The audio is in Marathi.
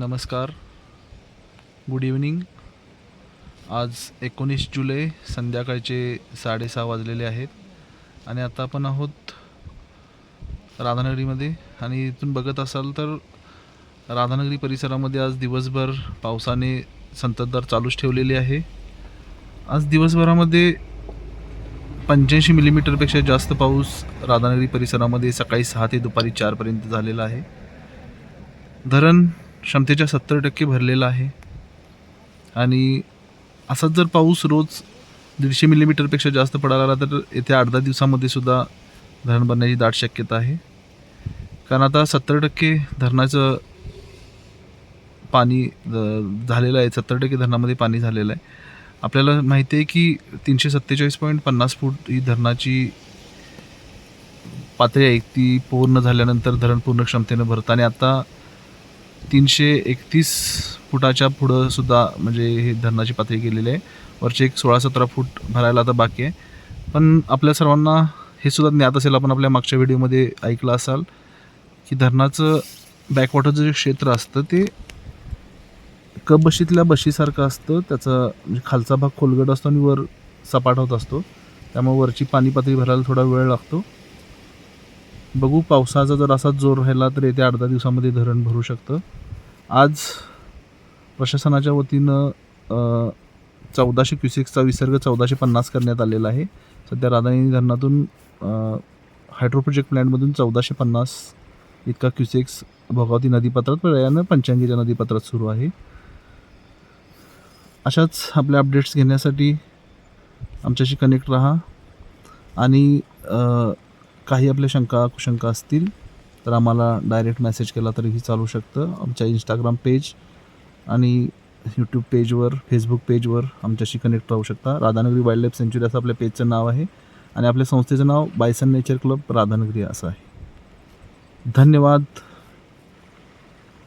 नमस्कार. गुड इव्हनिंग आज एकोणीस जुलै संध्याकाळचे साडेसहा वाजलेले आहेत आणि आता आपण आहोत राधानगरीमध्ये. आणि इथून बघत असाल तर राधानगरी परिसरामध्ये आज दिवसभर पावसाने संततधार चालूच ठेवलेली आहे. आज दिवसभरामध्ये पंच्याऐंशी मिलीमीटरपेक्षा जास्त पाऊस राधानगरी परिसरामध्ये सकाळी सहा ते दुपारी चारपर्यंत झालेला आहे. धरण क्षमतेच्या सत्तर टक्के भरलेलं आहे. आणि असाच जर पाऊस रोज दीडशे मिलीमीटरपेक्षा जास्त पडायला आला तर येत्या आठ दहा दिवसामध्ये सुद्धा धरण भरण्याची दाट शक्यता आहे. कारण आता सत्तर टक्के धरणाचं पाणी झालेलं आहे. सत्तर टक्के धरणामध्ये पाणी झालेलं आहे. आपल्याला माहिती आहे की तीनशे सत्तेचाळीस पॉईंट पन्नास फूट ही धरणाची पातळी आहे. ती पूर्ण झाल्यानंतर धरण पूर्ण क्षमतेनं भरतं. आणि आता तीनशे एकतीस फुटाच्या पुढं सुद्धा म्हणजे हे धरणाची पातळी गेलेली आहे. वरचे एक सोळा सतरा फूट भरायला आता बाकी आहे. पण आपल्या सर्वांना हे सुद्धा ज्ञात असेल आपण आपल्या मागच्या व्हिडिओमध्ये ऐकलं असाल की धरणाचं बॅकवॉटरचं जे क्षेत्र असतं ते कप बशीतल्या बशीसारखं असतं. त्याचा म्हणजे खालचा भाग खोलगट असतो आणि वर सपाट होत असतो. त्यामुळे वरची पाणी पातळी भरायला थोडा वेळ लागतो. बघू पावसाचा जर असाच जोर राहिला तर येत्या अर्धा दिवसामध्ये धरण भरू शकतं. आज प्रशासनाच्या वतीनं चौदाशे क्युसेक्सचा विसर्ग चौदाशे पन्नास करण्यात आलेला आहे. सध्या राधानी धरणातून हायड्रो प्रोजेक्ट प्लॅनमधून चौदाशे पन्नास इतका क्युसेक्स भगवती नदीपात्रात पर्यायानं पंचांगीच्या नदीपात्रात सुरू आहे. अशाच आपल्या अपडेट्स घेण्यासाठी आमच्याशी कनेक्ट रहा आणि काही आपल्या शंका कुशंका असतील तर आम्हाला डायरेक्ट मेसेज केला तरीही चालू शकतं. आमच्या इंस्टाग्राम पेज आणि यूट्यूब पेजवर फेसबुक पेजवर आमच्याशी कनेक्ट राहू शकता. राधानगरी वाईल्ड लाईफ सेंच्युरी असं आपल्या पेजचं नाव आहे. आणि आपल्या संस्थेचं नाव बायसन नेचर क्लब राधानगरी असं आहे. धन्यवाद.